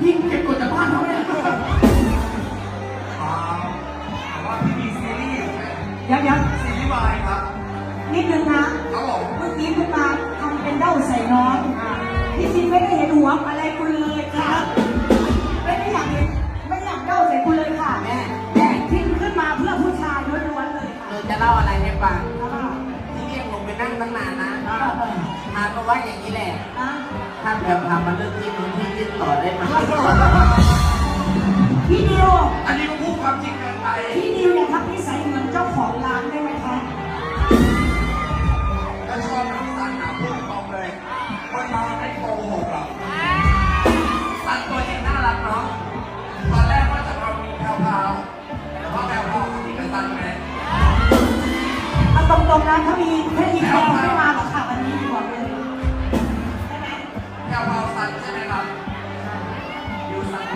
พี่เก็บกดจากบ้านเขาเนี่ยแต่ว่าพี่มีซีรีส์ยังยังซีรีส์วายครับ นิดนึงนะครับผมเมื่อกี้คุณมาทำเป็นเด้าใส่น้องพี่ซีไม่ได้เห็นหัวอะไรคุณเลยครับไม่ได้อยากเห็นไม่อยากเด้าใส่คุณเลยค่ะแม่แต่ทิ้งขึ้นมาเพื่อผู้ชายล้วนๆเลยค่ะจะเล่าอะไรให้ฟังที่เรียกผมไปนั่งตั้งนานนะ ก็ว่าอย่างนี้แหละนะถ้าแบบทำมาเรื่องที่นู้นที่ยื่นต่อได้ไหมพี่นิวอันนี้ก็พูดความจริงเกินไป พี่นิว แพรวๆสันใช่ไหมครับอยู่สัน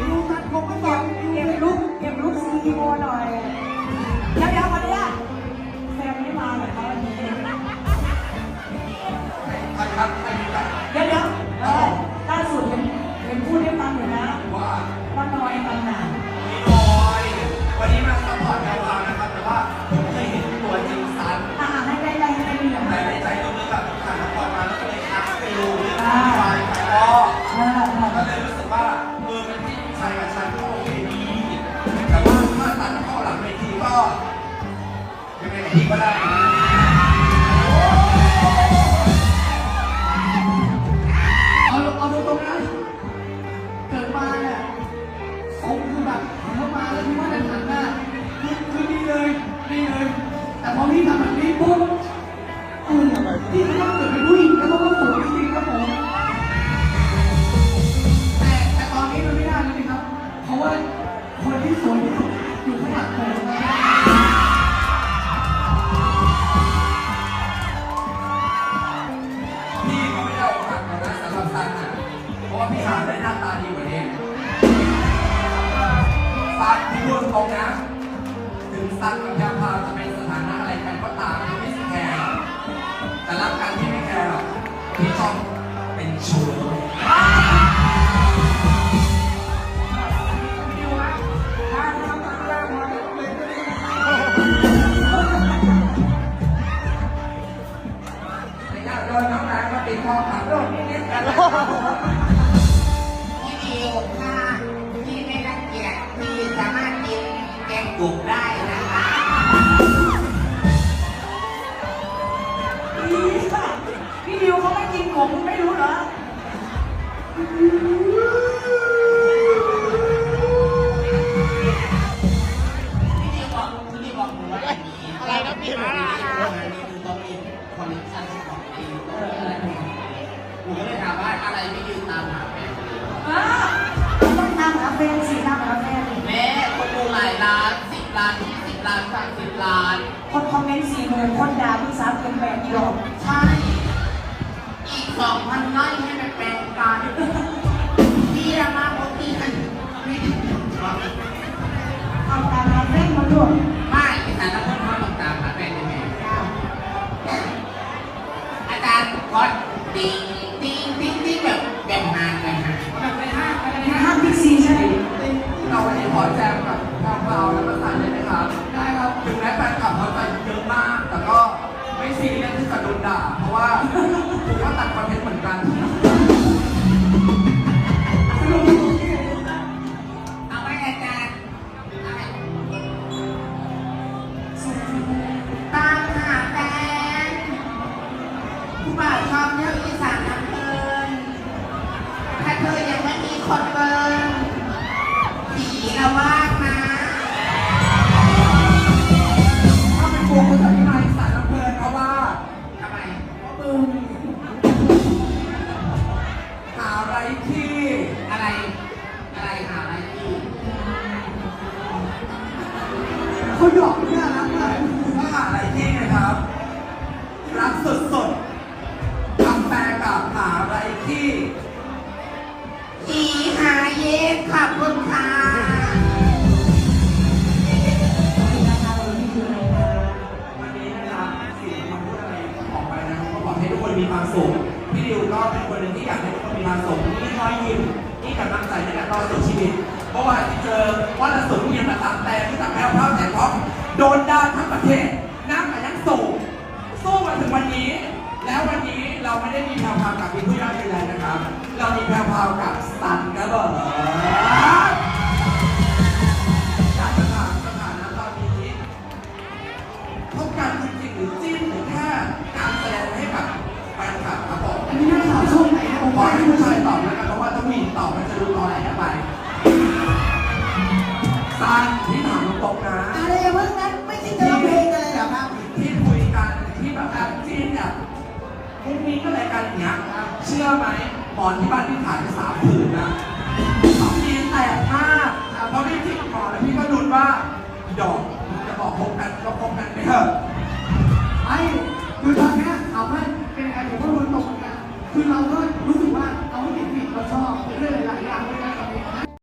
ดูมันผมก็อยากเก็บลุกเก็บลุกซีอีโอหน่อยเดี๋ยวเดี๋ยววันนี้แฟนไม่มาเหรอคะวันนี้ใครครับใครมีกันเดี๋ยวเดี๋ยวเออล่าสุดเห็นเห็นพูดให้ฟังอยู่นะ ถึงซันกับแพรวพราวจะเป็นสถานะอะไรกันก็ตามไม่แคร์แต่รักกันพี่ไม่แคร์หรอกพี่ชอบเป็นชู้ไม่อยากโดนน้องนายมาติดคอขับรถนิดๆกันนะครับผมพี่ดิวค่ะพี่ ล้าน คนคอมเมนต์สี่หมื่นคนด่าพี่สาวเกินแบบอีหลอกใช่อีกสองพันไร่ให้ไปแปลงกันพี่รามาโมตีกันไม่ถึงเอาตามหาแฟนมาด้วยไม่แต่ละคนเขาต้องตามหาแฟนยังไงอาจารย์กดติ๊งติ๊งติ๊งติ๊งแบบแบบหางแบบหางแบบในห้างแบบในในห้างห้างบิ๊กซีใช่ไหมเราวันนี้ขอแจมกับแพรวพราวและประสานเลยนะครับ ว่าละสูงยังมาตัดแต่รู้จัดแมวภาพแต่ท็อปโดนด่าทั้งประเทศน้ำไหลยังสูงสู้มาถึงวันนี้ แล้ววันนี้เราไม่ได้มีแพรวกับพี่ผู้ยอดเป็นไรนะครับ เรามีแพรวกับสันกระเบิดการสถานสถานะตอนนี้พบกันจริงหรือจิ้นหรือแค่การแสดงให้กับแฟนคลับครับอันนี้สาวช่วไหนผมขอให้ผู้ชายตอบนะครับเพราะว่าต้องมีตอบมันจะรู้ตอนไหนกันไป ซันที่ถามตรงๆนะอะไรอย่าเพิ่งนั้นไม่ใช่เจอเพลงกันเลยเหรอครับที่คุยกันที่แบบแอปจีนเนี่ยมุ้งมิ้ก็เลยกันอย่างเงี้ยเชื่อไหมหมอนที่บ้านพี่ขายไปสามผืนนะสองทีแตกมากเพราะพี่จิกหมอนแล้วพี่ก็ลุ้นว่าดอกจะบอกพบกันก็พบกันไปเถอะไอ้คือตอนเนี้ยถามว่าเป็นไงผมก็รู้ตรงกันคือเราก็รู้